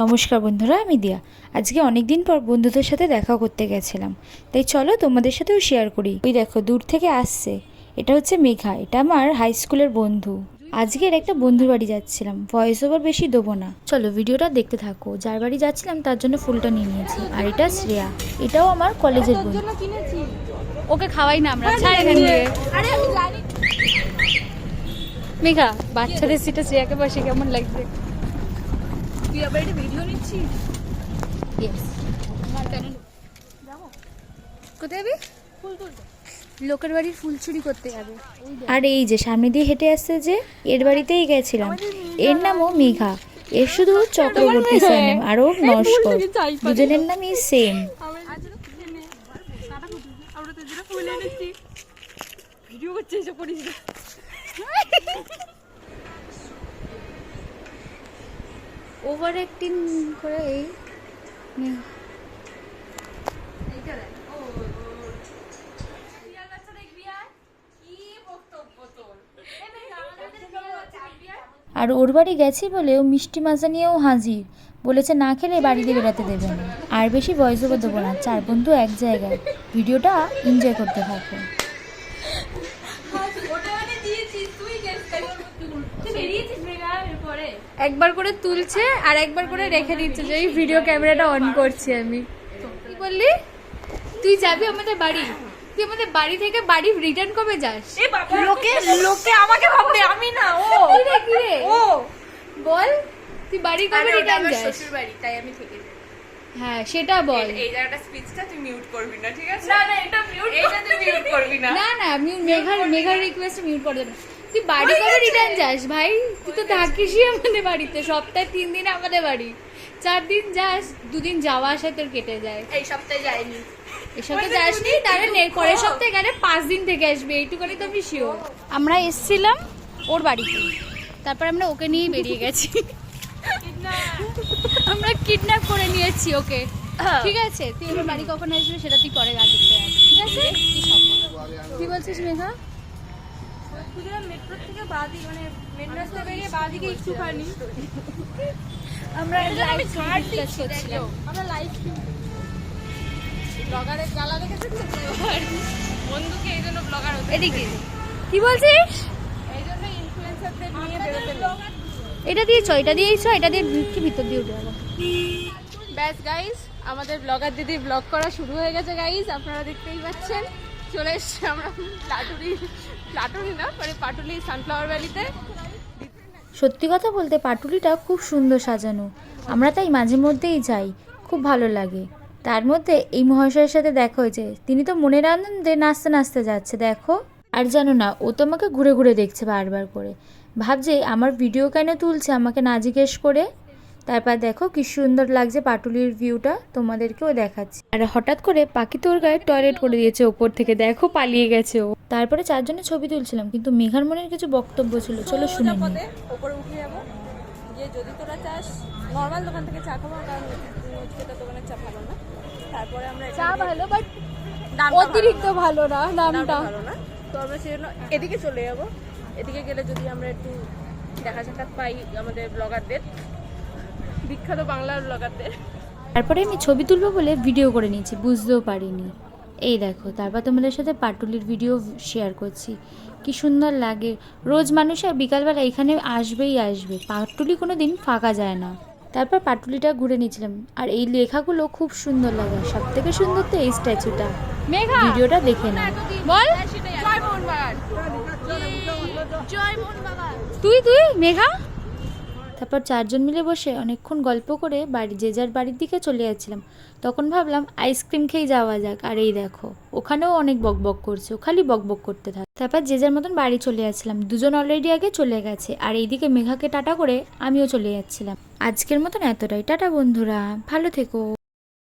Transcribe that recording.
নমস্কার বন্ধুরা, আমি দিয়া। আজকে অনেক দিন পর বন্ধুদের সাথে দেখা করতে গেছিলাম। তাই চলো তোমাদের সাথেও শেয়ার করি। ওই দেখো, দূর থেকে আসছে। এটা হচ্ছে মেঘা, এটা আমার হাই স্কুলের বন্ধু। আজকের একটা বন্ধুর বাড়ি যাচ্ছিলাম। ভয়েস ওভার বেশি দেবো না। চলো ভিডিওটা দেখতে থাকো। যার বাড়ি যাচ্ছিলাম, তার জন্য ফুলটা নিয়ে নিয়েছি। আর এটা শ্রেয়া। এটাও আমার কলেজের বন্ধু। ওকে খাওয়াই না আমরা মেঘা, বাচ্চাদের সিটে শ্রেয়াকে বসে, কেমন লাগছে? তুই আবার এটা ভিডিও নিচ্ছিস? কোথায় যাবি? ফুল তুলতে। লোকের বাড়ির ফুল চুরি করতে যাবে। আর এই যে সামনে দিয়ে হেঁটে আসছে যে এর বাড়িতেই গেছিলাম। এর নামও মেঘা। এর শুধু চক্রবর্তী সারনেম আর ওর নস্কর। দুজনের নামই সেম ভিডিও করছে এসব করিস ওভার অ্যাক্টিং করে এই। আর? ওর বাড়ি গেছি বলেও মিষ্টি মাজা নিয়েও হাজির। বলেছে না খেলে বাড়িতে বেরাতে দেবে না। আর বেশি ভয়েস ওভার দেবো না। চার বন্ধু এক জায়গায়। ভিডিওটা এনজয় করতে থাকো। ওটা মানে তুই বেরিয়েছিস একবার করে তুলছে আর একবার করে রেখে দিচ্ছে যে এই ভিডিও ক্যামেরাটা অন করছি আমি। কি বললি? তুই যাবি আমাদের বাড়ি? তুই আমাদের বাড়ি থেকে বাড়ি রিটার্ন কবে যাস? লোকে লোকে আমাকে ভাববে আমি না ও। কি রে। ও। বল তুই বাড়ি কবে রিটার্ন যাস? শ্বশুর বাড়ি তাই আমি থেকে হ্যাঁ সেটা বল। এই জায়গাটা স্পিচটা তুই মিউট করবি না ঠিক আছে? না না এটা মিউট এইটা তুই মিউট করবি না। না না আমি মেঘার মেঘার রিকোয়েস্ট মিউট করে দেবো তুই বাড়ি কবে রিটার্ন যাস ভাই? তুই তো থাকিসই আমাদের বাড়িতে। সপ্তাহে তিন দিন আমাদের বাড়ি। চার দিন যাস দুদিন যাওয়া আসা তোর কেটে যায়। এই সপ্তাহে যাইনি। যাসনি? তাহলে পরের সপ্তাহে গেলে পাঁচ দিন থেকে আসবে। এইটুকুনি তো আমি শিওর আমরা এসছিলাম ওর বাড়িতে। তারপর আমরা ওকে নিয়েই বেরিয়ে গেছি। আমরা কিডন্যাপ করে নিয়েছি ওকে। ঠিক আছে? তুই এবার বাড়ি কখন আসবে সেটা তুই পরে গা দেখতে ঠিক আছে? কি বলছিস মেঘা? মেট্রো থেকে বাদি মানে মেন রাস্তা বেরিয়ে বাদিকে একটুখানি। আমরা লাইভ দিচ্ছি আমরা লাইভ ব্লগারের জ্বালা দেখেছেন বন্ধুকে এই জন্য ব্লগার হতে এদিকে। কি বলছিস? এই জন্য ইনফ্লুয়েন্সারদের নিয়ে বেরোতে। এটা দিয়েছ এটা দিয়েছ এটা দিয়ে কি ভিতর দিয়ে উঠে যাব। ব্যাস গাইস আমাদের ব্লগার দিদি ব্লগ করা শুরু হয়ে গেছে গাইস আপনারা দেখতেই পাচ্ছেন। চলে এসছি আমরা প্লাটুরি প্লাটুরি না মানে পাটুলি সানফ্লাওয়ার ভ্যালিতে সত্যি কথা বলতে পাটুলিটা খুব সুন্দর সাজানো। আমরা তাই মাঝে মধ্যেই যাই, খুব ভালো লাগে। তার মধ্যে এই মহাশয়ের সাথে দেখা হয়েছে। তিনি তো মনের আনন্দে নাচতে নাচতে যাচ্ছে, দেখো। আর জানো না, ও তো আমাকে ঘুরে ঘুরে দেখছে বারবার করে। ভাবছে, আমার ভিডিও কেন তুলছে? আমাকে না জিজ্ঞেস করে? তারপর দেখো কি সুন্দর লাগছে পাটুলির ভিউটা তোমাদেরকেও দেখাচ্ছি। আর হঠাৎ করে পাখি তোর গায়ে টয়লেট করে দিয়েছে ওপর থেকে দেখো পালিয়ে গেছে ও। তারপরে চারজনে ছবি তুলছিলাম কিন্তু মেঘার মনের কিছু বক্তব্য ছিল চলো শুনে নিই। ওপরে উঠে যাব। গিয়ে যদি তোরা চাস নর্মাল দোকান থেকে চা খাব কারণ দোকানের চা ভালো না। তারপরে আমরা চা ভালো বাট অতিরিক্ত ভালো না নামটা ভালো না। তো আমরা সেজন্য এদিকে চলে যাব। এদিকে গেলে যদি আমরা একটু দেখা সাক্ষাৎ পাই আমাদের ব্লগারদের বিখ্যাত বাংলার ব্লগারদের। তারপরে আমি ছবি তুলবো বলে ভিডিও করে নিয়েছি বুঝতেও পারিনি। এই দেখো তারপর তোমাদের সাথে পাটুলির ভিডিও শেয়ার করছি। কি সুন্দর লাগে। রোজ মানুষ আর বিকালবেলা এখানে আসবেই আসবে। পাটুলি কোনো দিন ফাঁকা যায় না। তারপর পাটুলিটা ঘুরে নিয়েছিলাম। আর এই লেখাগুলো খুব সুন্দর লাগে। সব থেকে সুন্দর তো এই স্ট্যাচুটা মেঘা! ভিডিওটা দেখে না বল? জয় মোহন বাগান তুই তুই মেঘা? তারপর চারজন মিলে বসে অনেকক্ষণ গল্প করে বাড়ি, যে যার বাড়ির দিকে চলে যাচ্ছিলাম। তখন ভাবলাম আইসক্রিম খেয়ে যাওয়া যাক। আর এই দেখো, ওখানেও অনেক বকবক করছে, ও খালি বকবক করতে থাকে। তারপর যে যার মতন বাড়ি চলে যাচ্ছিলাম। দুজন অলরেডি আগে চলে গেছে, আর এইদিকে মেঘাকে টাটা করে আমিও চলে যাচ্ছিলাম। আজকের মতন এতটাই। টাটা বন্ধুরা, ভালো থেকো।